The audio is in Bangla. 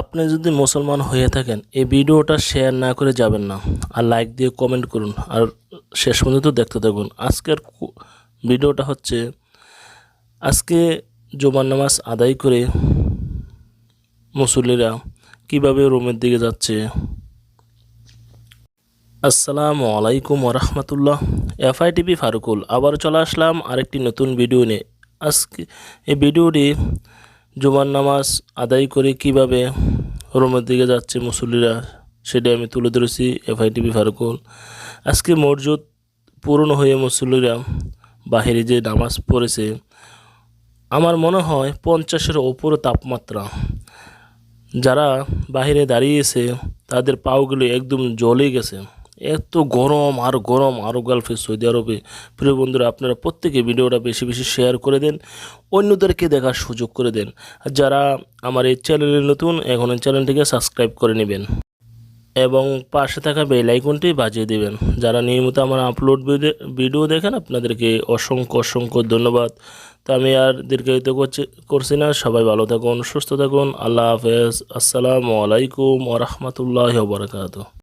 আপনি যদি মুসলমান হয়ে থাকেন, এই ভিডিওটা শেয়ার না করে যাবেন না। আর লাইক দিয়ে কমেন্ট করুন। আর শেষ পর্যন্ত দেখতে থাকুন। আজকের ভিডিওটা হচ্ছে, আজকে জুমার নামাজ আদায় করে মুসল্লিরা কীভাবে রোমের দিকে যাচ্ছে। আসসালামু আলাইকুম ওরহমতুল্লাহ এফআই টিভি ফারুকুল। আবার চলে আসলাম আরেকটি নতুন ভিডিও নিয়ে। আজকে এই ভিডিওটি জুমার নামাজ আদায় করে কীভাবে রুমের দিকে যাচ্ছে মুসল্লিরা, সেটা আমি তুলে ধরেছি এফআই টিভি ফারুকুল। আজকে মসজিদ পূরণ হয়ে মুসল্লিরা বাহিরে যে নামাজ পড়েছে, আমার মনে হয় পঞ্চাশের ওপরে তাপমাত্রা। যারা বাইরে দাঁড়িয়েছে, তাদের পাওগুলো একদম জ্বলে গেছে। এত গরম আর গরম আরও গালফে সৌদি আরবে। প্রিয় বন্ধুরা, আপনারা প্রত্যেকে ভিডিওটা বেশি বেশি শেয়ার করে দেন, অন্যদেরকে দেখার সুযোগ করে দেন। আর যারা আমার এই চ্যানেলে নতুন এখন এই চ্যানেলটিকে সাবস্ক্রাইব করে নেবেন। এবং পাশে থাকা বেল আইকনটি বাজিয়ে দেবেন। যারা নিয়মিত আমার আপলোড ভিডিও- দেখেন, আপনাদেরকে অসংখ্য অসংখ্য ধন্যবাদ। তো আমি আর দীর্ঘায়িত করছি করছি না। সবাই ভালো থাকুন, সুস্থ থাকুন। আল্লাহ হাফেজ। আসসালামু আলাইকুম ওরহমতুল্লাহ বরকাত